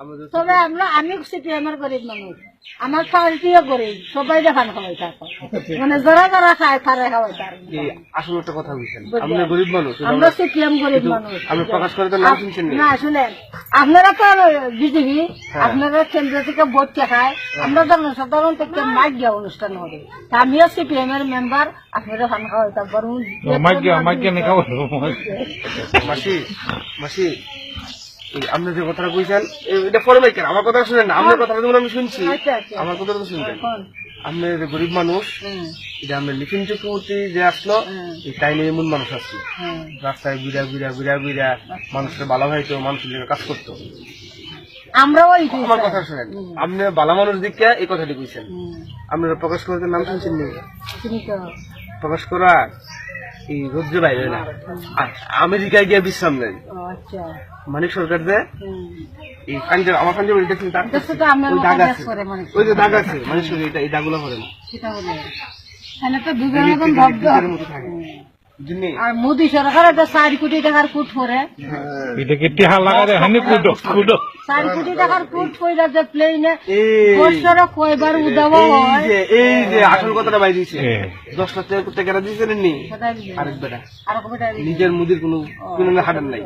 আমাদের তবে আমরা আমি সিপিএমের গরিব মানুষ। আমার পার্টিও গরিব সবাই দেখান খাওয়াই থাকে মানে যারা যারা খায় তারা খাওয়াই তার। এই আসল একটা কথা বলছেন আমরা গরিব মানুষ আমরা সিপিএম গরিব মানুষ? আপনি প্রকাশ করে তো শুনছেন না। শুনেন আপনারা তো বিজেপি আপনারা কেন্দ্র থেকে ভোট খায় আমরা জনসাধারণ থেকে মাইক দেওয়া অনুষ্ঠান হবে। তা আমিও সিপিএম এর মেম্বার আপনারা খান খাওয়াই তারপর মাইকে মাইকে মাসি মাসি এই আপনি যে কথাটা কইছেন এটা পরে মাইকেন আমার কথা শুনেন না আপনার কথাটা যেমন আমি শুনছি আচ্ছা আচ্ছা। আমার কথাটা তো শুনবেন। আপনি যে গরিব মানুষ এটা আমরা লিখিন চক্রবর্তী যে আসলো এই টাইমে এমন মানুষ আসছে রাস্তায় ঘুরা ঘুরা ঘুরা ঘুরা মানুষের ভালো হইতো মানুষের জন্য কাজ করতো। আমরাও আমার কথা শুনেন। আপনি ভালো মানুষ দিকে এই কথাটি কইছেন। আপনারা প্রকাশ করতে নাম শুনছেন নি? প্রকাশ করা এই রোদ্রে বাইরে না। আমেরিকায় গিয়ে বিশ্রাম নেন। আচ্ছা। মানিক সরকার যে এই পাঞ্জাব আমার পাঞ্জাব দাগ আছে? ওই যে দাগ আছে মানিক সরকার এটা এই দাগগুলো করে না। সেটা বলে। তাহলে তো দুজনের হবে। মতো থাকে। আর মোদী সরকার একটা চার কোটি টাকার কুট করে কুডো চার কোটি টাকার কুট কইরা যে প্লেনে বছরে কয়বার উদাব এই হয়। যে এই যে আসল কথাটা বাইরে দিয়েছে। দশ লাখ টাকা টাকাটা দিয়েছেন নি আরেক বেটা। নিজের মুদির কোনো কোনো হাটার নাই।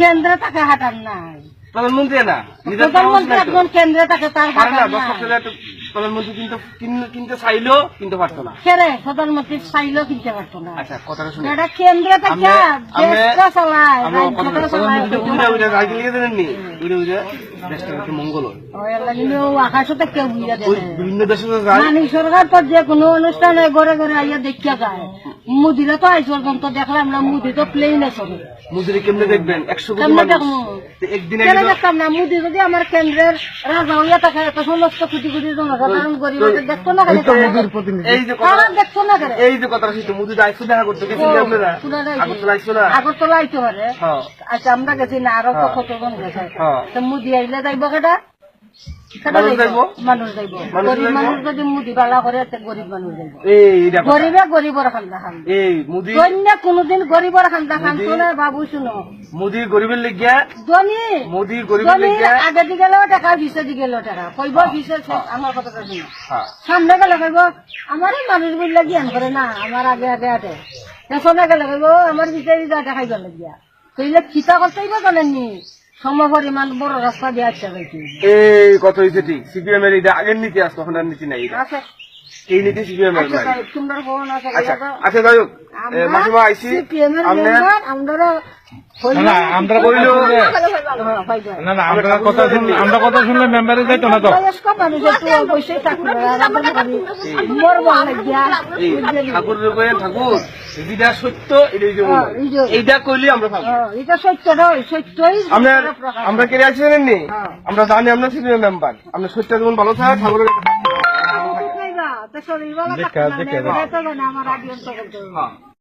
কেন্দ্রে তাকে হাঁটার নাই। প্রধানমন্ত্রী না প্রধানমন্ত্রী একজন কেন্দ্রে তাকে তার তো প্রধানমন্ত্রী কিন্তু কিনতে চাইলেও কিনতে পারতো না। কেরে প্রধানমন্ত্রী চাইলেও কিনতে পারতো না। আচ্ছা কথাটা শুনে। এটা কেন্দ্রে থেকে দেশটা চালায় আমরা কথা চালায়। উড়ে উড়ে রাজনীতি লিখে দেন নি? উড়ে উড়ে দেশটা একটু মঙ্গল হয় ওই কেউ বিভিন্ন দেশে যায়। সরকার তো যে কোনো অনুষ্ঠানে ঘরে ঘরে আইয়া দেখিয়া যায়। মুদিরা তো আইস পর্যন্ত দেখলাম না মুদি তো প্লেনে চলে মুজুরি কেমনে দেখবেন? একশো কেমনে দেখব? তো একদিন কেন একদিন দেখতাম না? মুদি যদি আমার কেন্দ্রের রাজা হইয়া থাকে এত সমস্ত কোটি কোটি জনসাধারণ গরিব দেখতো না কেন এই যে কথা দেখতো না কেন? এই যে কথাটা শুনতো মুদি আইসো দেখা করতে যে আপনারা? আগরতলা আইতে পারে। হ্যাঁ। আচ্ছা আমরা গেছি না আরও তো কতজন গেছে? হ্যাঁ। তো মুদি আইলে যাইব কেটা কোনদিন গরিবর খান্দা খান না বাবু শুনো মুদি গরিবের লেগিয়া ধনী। মোদি গরিবের ধনী আগে দি গেলেও টাকা পিছে দি গেলেও টাকা কইব পিছে সে- আমার শুনো হ্যাঁ সামনে গেলে কইব আমার এই মানুষগুলো জ্ঞান করে না আমার আগে আগে আটে পেছনে গেলে কইব আমার যা টাকা গেল গিয়া কইলে খিতা করতেই বা জানেননি? সম পরিমাণ বড় রাস্তা দিয়ে আসছে এই কত হয়েছে ঠিক। সিপিএম এর এটা আগের নীতি আছে তখন আর নীতি নাই আছে। এই নীতি সিপিএম এর আচ্ছা আচ্ছা আচ্ছা যাই হোক। মাসিমা আইসি। আমরা না আমরা কইলো হ্যাঁ, না না আমরা কথা শুনলে আমরা কথা শুনলে মেম্বারে যাইতো না তো। বয়স্ক মানুষ একটু অবশ্যই থাকবে আর আমরা করি, মরবো লাগিয়া। এই ঠাকুর ঠাকুর যেটা সত্য এটা হইছে হ্যাঁ, মঙ্গল। এই যে- এইটা কইলে আমরা পাবো এটা সত্য নয় সত্যই আমরা কেড়ে আছি জানেন নি? হ্যাঁ। আমরা জানি আমরা সিপিএম মেম্বার। আমরা সত্য যেমন ভালো থাকে ঠাকুরের দেখা, দেখা, আমার আগে